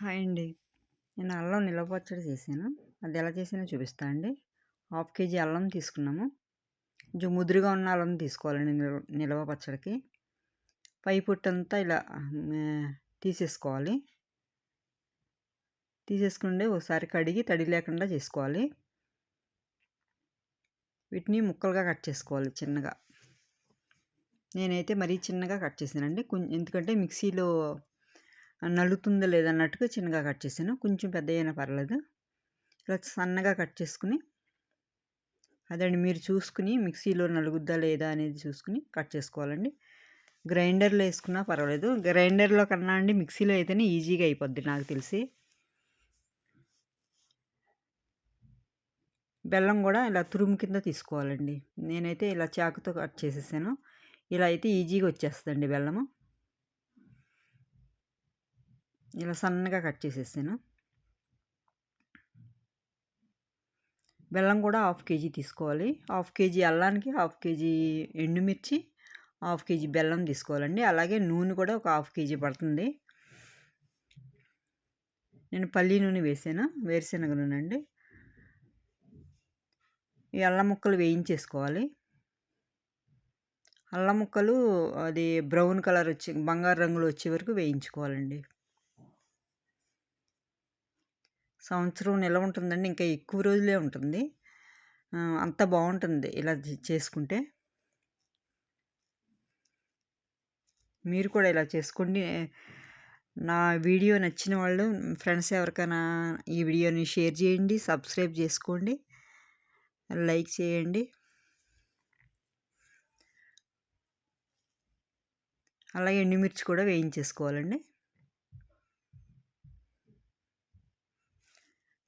Hi అండి. నేను అల్లం నిల్వ పచ్చడి చేశాను. అది ఎలా చేసానో చూపిస్తా అండి. హాఫ్ కేజీ అల్లం తీసుకున్నాము. కొంచెం ముదురుగా ఉన్న అల్లం తీసుకోవాలండి నిల్వ నిల్వ పచ్చడికి. పై పొట్టంతా ఇలా తీసేసుకోవాలి. తీసేసుకుంటే ఒకసారి కడిగి తడి లేకుండా చేసుకోవాలి. వీటిని ముక్కలుగా కట్ చేసుకోవాలి చిన్నగా. నేనైతే మరీ చిన్నగా కట్ చేశానండి. ఎందుకంటే మిక్సీలో నలుతుందో లేదన్నట్టుగా చిన్నగా కట్ చేశాను. కొంచెం పెద్ద అయినా పర్లేదు. ఇలా సన్నగా కట్ చేసుకుని అదండి మీరు చూసుకుని మిక్సీలో నలుగుద్దా లేదా అనేది చూసుకుని కట్ చేసుకోవాలండి. గ్రైండర్లో వేసుకున్నా పర్వాలేదు. గ్రైండర్లో కన్నా అండి మిక్సీలో అయితేనే ఈజీగా అయిపోద్ది నాకు తెలిసి. బెల్లం కూడా ఇలా తురుము కింద తీసుకోవాలండి. నేనైతే ఇలా చాకుతో కట్ చేసేసాను. ఇలా అయితే ఈజీగా వచ్చేస్తుందండి బెల్లము. ఇలా సన్నగా కట్ చేసేసాను. బెల్లం కూడా హాఫ్ కేజీ తీసుకోవాలి. హాఫ్ కేజీ అల్లానికి హాఫ్ కేజీ ఎండుమిర్చి హాఫ్ కేజీ బెల్లం తీసుకోవాలండి. అలాగే నూనె కూడా ఒక హాఫ్ కేజీ పడుతుంది. నేను పల్లి నూనె వేసాను. వేరుశనగ నూనె అండి. ఈ అల్లం ముక్కలు వేయించేసుకోవాలి. అల్లం ముక్కలు అది బ్రౌన్ కలర్ వచ్చి బంగారు రంగులో వచ్చే వరకు వేయించుకోవాలండి. సంవత్సరం నిలవ ఉంటుందండి. ఇంకా ఎక్కువ రోజులే ఉంటుంది. అంత బాగుంటుంది ఇలా చేసుకుంటే. మీరు కూడా ఇలా చేసుకోండి. నా వీడియో నచ్చిన వాళ్ళు ఫ్రెండ్స్ ఎవరికైనా ఈ వీడియోని షేర్ చేయండి సబ్స్క్రైబ్ చేసుకోండి లైక్ చేయండి. అలాగే ఎండుమిర్చి కూడా వేయించేసుకోవాలండి.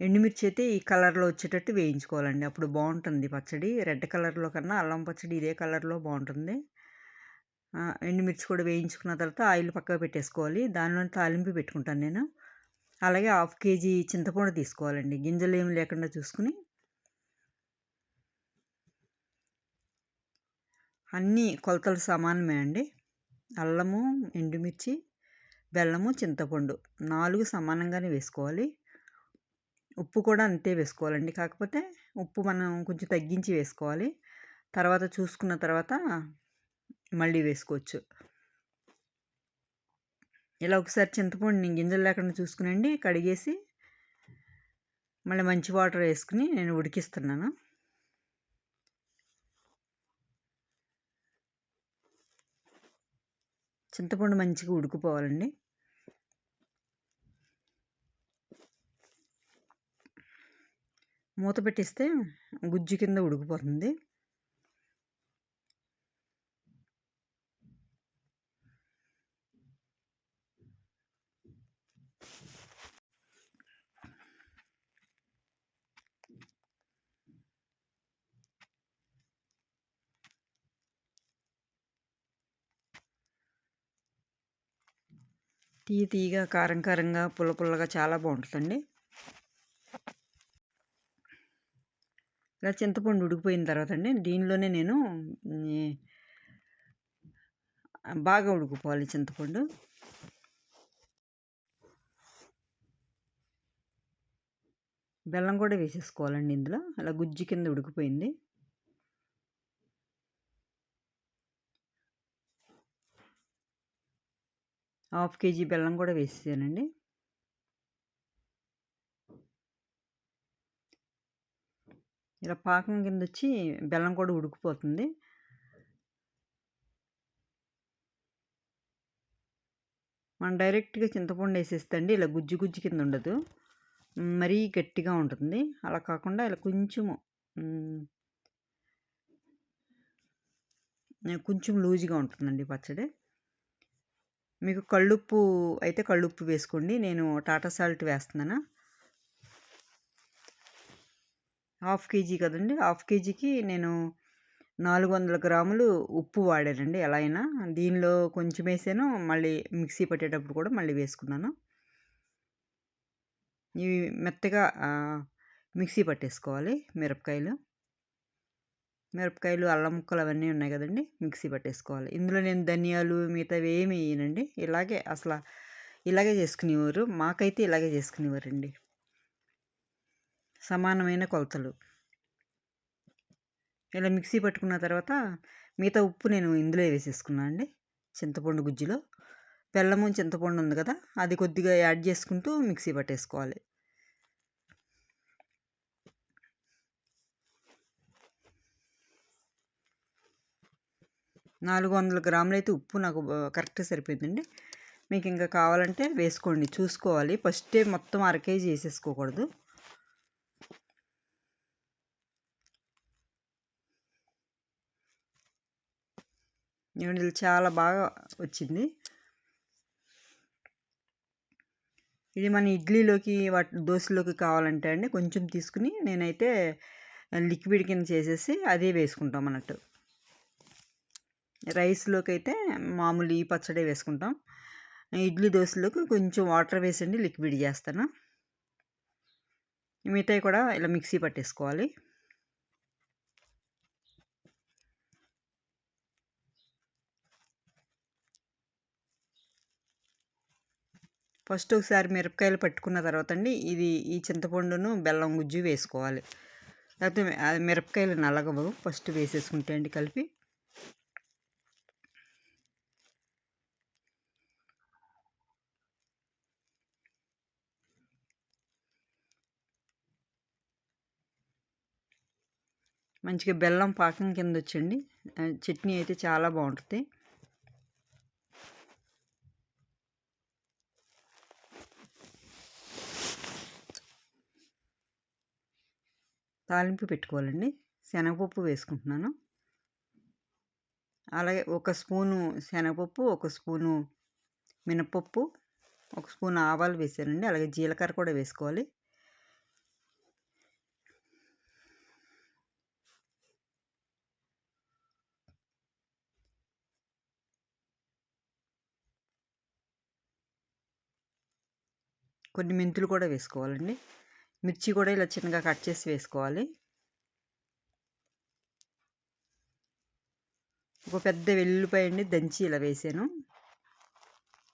ఎండుమిర్చి అయితే ఈ కలర్లో వచ్చేటట్టు వేయించుకోవాలండి. అప్పుడు బాగుంటుంది పచ్చడి. రెడ్ కలర్లో కన్నా అల్లం పచ్చడి ఇదే కలర్లో బాగుంటుంది ఎండుమిర్చి కూడా వేయించుకున్న తర్వాత ఆయిల్ పక్కకు పెట్టేసుకోవాలి. దానిలో తాలింపు పెట్టుకుంటాను నేను. అలాగే హాఫ్ కేజీ చింతపండు తీసుకోవాలండి. గింజలు ఏమి లేకుండా చూసుకుని అన్నీ కొలతలు సమానమే అండి. అల్లము ఎండుమిర్చి బెల్లము చింతపండు నాలుగు సమానంగానే వేసుకోవాలి. ఉప్పు కూడా అంతే వేసుకోవాలండి. కాకపోతే ఉప్పు మనం కొంచెం తగ్గించి వేసుకోవాలి. తర్వాత చూసుకున్న తర్వాత మళ్ళీ వేసుకోవచ్చు. ఇలా ఒకసారి చింతపండు గింజలు లేకుండా చూసుకునండి. కడిగేసి మళ్ళీ మంచి వాటర్ వేసుకుని నేను ఉడికిస్తున్నాను. చింతపండు మంచిగా ఉడికిపోవాలండి. మూత పెట్టిస్తే గుజ్జు కింద ఉడికిపోతుంది. తీయ తీయగా కారం కారంగా పుల్ల పుల్లగా చాలా బాగుంటుందండి. ఇలా చింతపండు ఉడికిపోయిన తర్వాత అండి దీనిలోనే నేను బాగా ఉడికిపోవాలి చింతపండు. బెల్లం కూడా వేసేసుకోవాలండి ఇందులో అలా గుజ్జు కింద ఉడికిపోయింది. హాఫ్ కేజీ బెల్లం కూడా వేసేసానండి. ఇలా పాకం కింద వచ్చి బెల్లం కూడా ఉడికిపోతుంది. మనం డైరెక్ట్గా చింతపండు వేసేస్తండి ఇలా గుజ్జు గుజ్జు కింద ఉండదు. మరీ గట్టిగా ఉంటుంది. అలా కాకుండా ఇలా కొంచెము కొంచెం లూజ్గా ఉంటుందండి పచ్చడి. మీకు కళ్ళుప్పు అయితే కళ్ళుప్పు వేసుకోండి. నేను టాటా సాల్ట్ వేస్తున్నాను. హాఫ్ కేజీ కదండి! హాఫ్ కేజీకి నేను నాలుగు వందల గ్రాములు ఉప్పు వాడానండి. ఎలా అయినా దీనిలో కొంచెం వేసాను. మళ్ళీ మిక్సీ పట్టేటప్పుడు కూడా మళ్ళీ వేసుకున్నాను. ఇవి మెత్తగా మిక్సీ పట్టేసుకోవాలి మిరపకాయలు. మిరపకాయలు అల్లం ముక్కలు అవన్నీ ఉన్నాయి కదండి! మిక్సీ పట్టేసుకోవాలి. ఇందులో నేను ధనియాలు మిగతావి ఏమి వేయనండి. ఇలాగే అసలు ఇలాగే చేసుకునేవారు. మాకైతే ఇలాగే చేసుకునేవారండి. సమానమైన కొలతలు. ఇలా మిక్సీ పట్టుకున్న తర్వాత మిగతా ఉప్పు నేను ఇందులో వేసేసుకున్నాను అండి. చింతపండు గుజ్జులో. బెల్లము చింతపండు ఉంది కదా అది కొద్దిగా యాడ్ చేసుకుంటూ మిక్సీ పట్టేసుకోవాలి. నాలుగు వందల గ్రాములు అయితే ఉప్పు నాకు కరెక్ట్గా సరిపోయిందండి. మీకు ఇంకా కావాలంటే వేసుకోండి చూసుకోవాలి. ఫస్టే మొత్తం అర కేజీ వేసేసుకోకూడదు. ఇది చాలా బాగా వచ్చింది. ఇది మన ఇడ్లీలోకి వాటి దోశలోకి కావాలంటే అండి కొంచెం తీసుకుని నేనైతే లిక్విడ్ కింద చేసేసి అదే వేసుకుంటాం అన్నట్టు. రైస్లోకి అయితే మామూలు ఈ పచ్చడి వేసుకుంటాం. ఇడ్లీ దోశలోకి కొంచెం వాటర్ వేసండి లిక్విడ్ చేస్తాను. మిగతాయి కూడా ఇలా మిక్సీ పట్టేసుకోవాలి. ఫస్ట్ ఒకసారి మిరపకాయలు పట్టుకున్న తర్వాత అండి ఇది ఈ చింతపండును బెల్లం గుజ్జు వేసుకోవాలి. లేకపోతే మిరపకాయలు నలగవు. ఫస్ట్ వేసేసుకుంటే అండి కలిపి. మంచిగా బెల్లం పాకం కింద వచ్చండి చట్నీ అయితే చాలా బాగుంటుంది. తాలింపు పెట్టుకోవాలండి. శనగపప్పు వేసుకుంటున్నాను. అలాగే ఒక స్పూను శనగపప్పు ఒక స్పూను మినపప్పు ఒక స్పూన్ ఆవాలు వేసానండి. అలాగే జీలకర్ర కూడా వేసుకోవాలి. కొన్ని మెంతులు కూడా వేసుకోవాలండి. మిర్చి కూడా ఇలా చిన్నగా కట్ చేసి వేసుకోవాలి. ఒక పెద్ద వెల్లుల్లిపాయ అండి దంచి ఇలా వేసాను.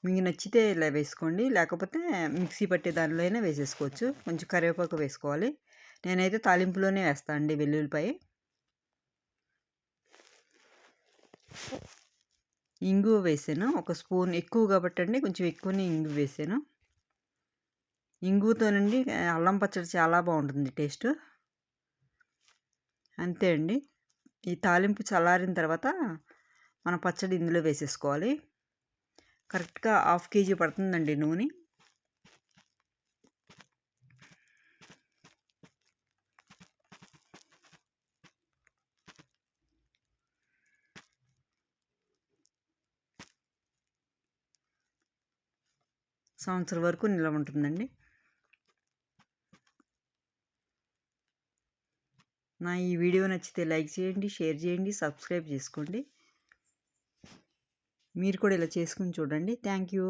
మీకు నచ్చితే ఇలా వేసుకోండి లేకపోతే మిక్సీ పట్టే దానిలో అయినా వేసేసుకోవచ్చు. కొంచెం కరివేపాకు వేసుకోవాలి. నేనైతే తాలింపులోనే వేస్తాను అండి వెల్లుల్లిపాయ. ఇంగు వేసాను ఒక స్పూన్ ఎక్కువ కాబట్టి అండి కొంచెం ఎక్కువనే ఇంగు వేసాను. ఇంగుతోనండి అల్లం పచ్చడి చాలా బాగుంటుంది టేస్ట్. అంతే అండి. ఈ తాలింపు చల్లారిన తర్వాత మన పచ్చడి ఇందులో వేసేసుకోవాలి. కరెక్ట్గా హాఫ్ కేజీ పడుతుందండి నూనె. సంవత్సరం వరకు నిల్వ ఉంటుందండి. నా ఈ వీడియో నచ్చితే లైక్ చేయండి షేర్ చేయండి సబ్స్క్రైబ్ చేసుకోండి. మీరు కూడా ఇలా చేసుకుని చూడండి. Thank you.